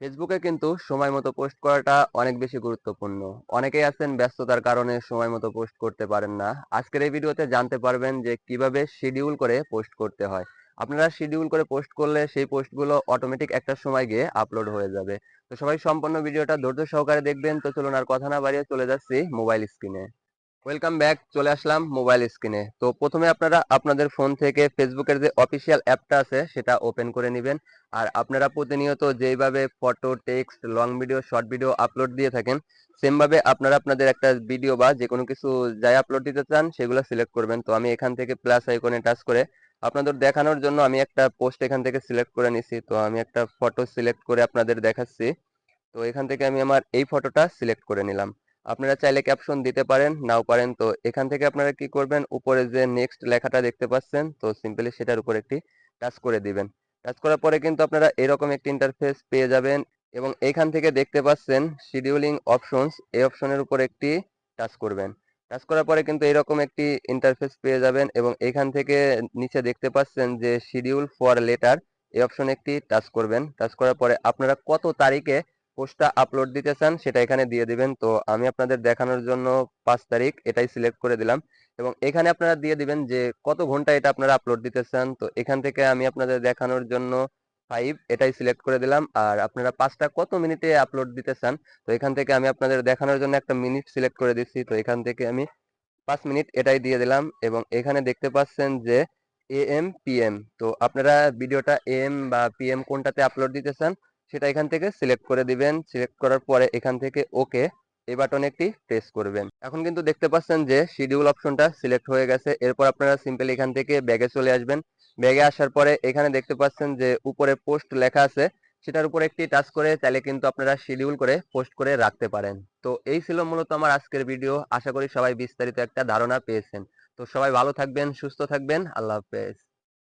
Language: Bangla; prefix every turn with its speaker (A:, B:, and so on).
A: ফেসবুকে কিন্তু সময় মতো পোস্ট করাটা অনেক বেশি গুরুত্বপূর্ণ। অনেকেই আছেন ব্যস্ততার কারণে সময় মতো পোস্ট করতে পারেন না। আজকের এই ভিডিওতে জানতে পারবেন যে কীভাবে শিডিউল করে পোস্ট করতে হয়। আপনারা শিডিউল করে পোস্ট করলে সেই পোস্টগুলো অটোমেটিক একটা সময় গিয়ে আপলোড হয়ে যাবে। তো সবাই সম্পূর্ণ ভিডিওটা ধৈর্য সহকারে দেখবেন। তো চলুন আর কথা না বাড়িয়ে চলে যাচ্ছি মোবাইল স্ক্রিনে ওয়েলকাম ব্যাক চলে আসলাম মোবাইল স্ক্রিনে তো প্রথমে আপনারা, আপনাদের ফোন থেকে ফেসবুকের যে অফিসিয়াল অ্যাপটা আছে, সেটা ওপেন করে নেবেন। আর আপনারা প্রতিনিয়ত যেইভাবে photo text long video short video upload দিয়ে থাকেন সেম ভাবে আপনারা আপনাদের একটা ভিডিও বা যে কোনো কিছু যাই আপলোড দিতে চান, সেগুলো সিলেক্ট করবেন। তো আমি এখান থেকে প্লাস আইকনে টাচ করে আপনাদের দেখানোর জন্য আমি একটা পোস্ট এখান থেকে সিলেক্ট করে নিছি। তো আমি একটা ফটো সিলেক্ট করে আপনাদের দেখাচ্ছি। তো এখান থেকে আমি আমার এই ফটোটা সিলেক্ট করে নিলাম। আপনারা চাইলে ক্যাপশন দিতে পারেন, নাও পারেন। তো এখান থেকে আপনারা কি করবেন? উপরে যে নেক্সট লেখাটা দেখতে পাচ্ছেন, তো সিম্পলি সেটার উপর একটি টাচ করে দিবেন। টাচ করার পরে কিন্তু আপনারা এরকম একটি ইন্টারফেস পেয়ে যাবেন এবং এখান থেকে দেখতে পাচ্ছেন শিডিউলিং অপশনস এই অপশনের উপর একটি টাচ করবেন। টাচ করার পরে কিন্তু এরকম একটি ইন্টারফেস পেয়ে যাবেন এবং এখান থেকে নিচে দেখতে পাচ্ছেন যে শিডিউল ফর লেটার এই অপশনে একটি টাচ করবেন। টাচ করার পরে আপনারা কত তারিখে পোস্টটা আপলোড দিতে চান, সেটা এখানে দিয়ে দিবেন। তো আমি আপনাদের দেখানোর জন্য পাঁচ তারিখ এটাই সিলেক্ট করে দিলাম। এবং এখানে আপনারা দিয়ে দিবেন যে কত ঘণ্টা এটা আপনারা আপলোড দিতে চান। তো এখান থেকে আমি আপনাদের দেখানোর জন্য ফাইভ এটাই সিলেক্ট করে দিলাম। আর আপনারা পাঁচটা কত মিনিটে আপলোড দিতে চান, তো এখান থেকে আমি আপনাদের দেখানোর জন্য একটা মিনিট সিলেক্ট করে দিচ্ছি। তো এখান থেকে আমি পাঁচ মিনিট এটাই দিয়ে দিলাম। এবং এখানে দেখতে পাচ্ছেন যে এ এম পি এম তো আপনারা ভিডিওটা এম বা পি এম কোনটাতে আপলোড দিতে চান সেটা এখান থেকে সিলেক্ট করে দিবেন। সিলেক্ট করার পরে এখান থেকে ওকে এই বাটনে একটি প্রেস করবেন। এখন কিন্তু দেখতে পাচ্ছেন যে শিডিউল অপশনটা সিলেক্ট হয়ে গেছে। এরপর আপনারা সিম্পলি এখান থেকে ব্যাগে চলে আসবেন। ব্যাগে আসার পরে এখানে দেখতে পাচ্ছেন যে উপরে পোস্ট লেখা আছে। সেটার উপর একটি টাচ করে তাহলে কিন্তু আপনারা শিডিউল করে পোস্ট করে রাখতে পারেন। তো এই ছিল মূলত আমার আজকের ভিডিও আশা করি সবাই বিস্তারিত একটা ধারণা পেয়েছেন। তো সবাই ভালো থাকবেন, সুস্থ থাকবেন। আল্লাহ হাফেজ।